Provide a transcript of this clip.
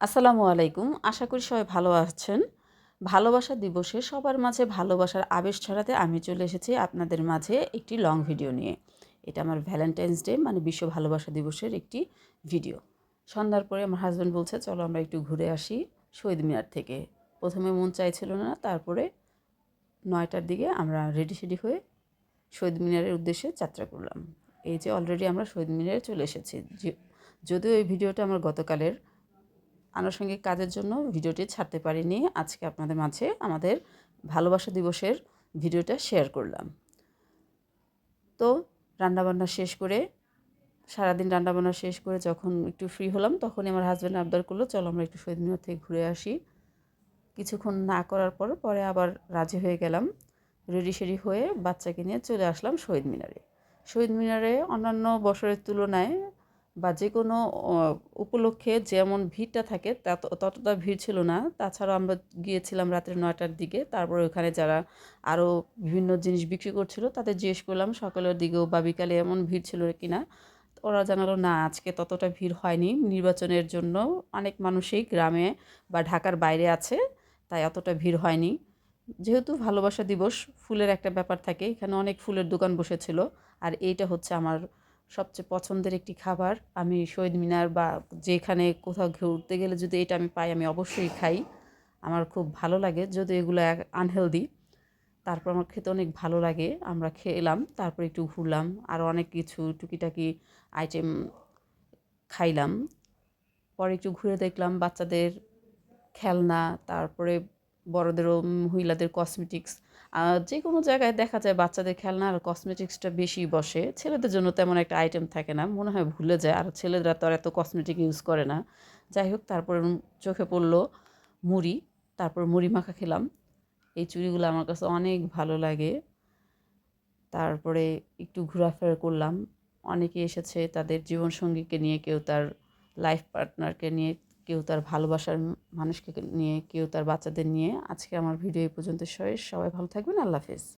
আসসালামু আলাইকুম। আশা করি সবাই ভালো আছেন। ভালোবাসা দিবসে সবার মাঝে ভালোবাসার আবেশ ছড়াতে আমি চলে এসেছি আপনাদের মাঝে একটি লং ভিডিও নিয়ে। এটা আমার ভ্যালেন্টাইন্স ডে মানে বিশ্ব ভালোবাসা দিবসের একটি ভিডিও সন্ধ্যার পরে আমার হাজব্যান্ড বলছে, চলো আমরা একটু ঘুরে আসি শহীদ মিনার থেকে। প্রথমে মন চাইছিল না, তারপরে নয়টার দিকে আমরা রেডি সেডি হয়ে শহীদ মিনারের উদ্দেশ্যে যাত্রা করলাম। এই যে অলরেডি আমরা শহীদ মিনারে চলে এসেছি। যদিও এই ভিডিওটা আমার গতকালের আনুষঙ্গিক কাজের জন্য ভিডিওটি ছাড়তে পারিনি। আজকে আপনাদের মাঝে আমাদের ভালোবাসা দিবসের ভিডিওটা শেয়ার করলাম। তো রান্নাবান্না শেষ করে, সারাদিন রান্নাবান্না শেষ করে যখন একটু ফ্রি হলাম, তখনই আমার হাজব্যান্ড আবদার করল, চলো আমরা একটু শহীদ মিনার থেকে ঘুরে আসি। কিছুক্ষণ না করার পর, পরে আবার রাজি হয়ে গেলাম। রেডি সেডি হয়ে বাচ্চাকে নিয়ে চলে আসলাম শহীদ মিনারে। শহীদ মিনারে অন্যান্য বছরের তুলনায় বা যে কোনো উপলক্ষে যেমন ভিড়টা থাকে ততটা ভিড় ছিল না। তাছাড়াও আমরা গিয়েছিলাম রাত্রে নয়টার দিকে। তারপরে ওখানে যারা আরও বিভিন্ন জিনিস বিক্রি করছিল, তাদের জিজ্ঞেস করলাম, সকালের দিকেও বা বিকালে এমন ভিড় ছিল কিনা? তো ওরা জানালো, না, আজকে ততটা ভিড় হয়নি। নির্বাচনের জন্য অনেক মানুষই গ্রামে বা ঢাকার বাইরে আছে, তাই অতটা ভিড় হয়নি। যেহেতু ভালোবাসা দিবস, ফুলের একটা ব্যাপার থাকে, এখানে অনেক ফুলের দোকান বসেছিল। আর এইটা হচ্ছে আমার সবচেয়ে পছন্দের একটি খাবার। আমি শহীদ মিনার বা যেখানে কোথাও ঘুরতে গেলে যদি এটা আমি পাই, আমি অবশ্যই খাই। আমার খুব ভালো লাগে যদি এগুলো আনহেলদি তারপর আমার খেতে অনেক ভালো লাগে, আমরা খেলাম, তারপর একটু ঘুরলাম, আর অনেক কিছু টুকিটাকি আইটেম খাইলাম। পরে একটু ঘুরে দেখলাম বাচ্চাদের খেলনা, তারপরে বড়দেরও, মহিলাদের কসমেটিক্স যে কোনো জায়গায় দেখা যায় বাচ্চাদের খেলনা আর কসমেটিক্সটা বেশি বসে। ছেলেদের জন্য তেমন একটা আইটেম থাকে না, মনে হয় ভুলে যায়। আর ছেলেরা তো আর এত কসমেটিক ইউজ করে না। যাই হোক, তারপরে চোখে পড়ল মুড়ি, তারপর মুড়ি মাখা খেলাম। এই চুড়িগুলো আমার কাছে অনেক ভালো লাগে। তারপরে একটু ঘোরাফেরা করলাম। অনেকে এসেছে তাদের জীবনসঙ্গীকে নিয়ে, কেউ তার লাইফ পার্টনারকে নিয়ে। কেউ তার ভালোবাসার মানুষকে নিয়ে, কেউ তার বাচ্চাদের নিয়ে আজকে আমার ভিডিও এই পর্যন্ত শেষ সবাই ভালো থাকবেন। আল্লাহ হাফেজ।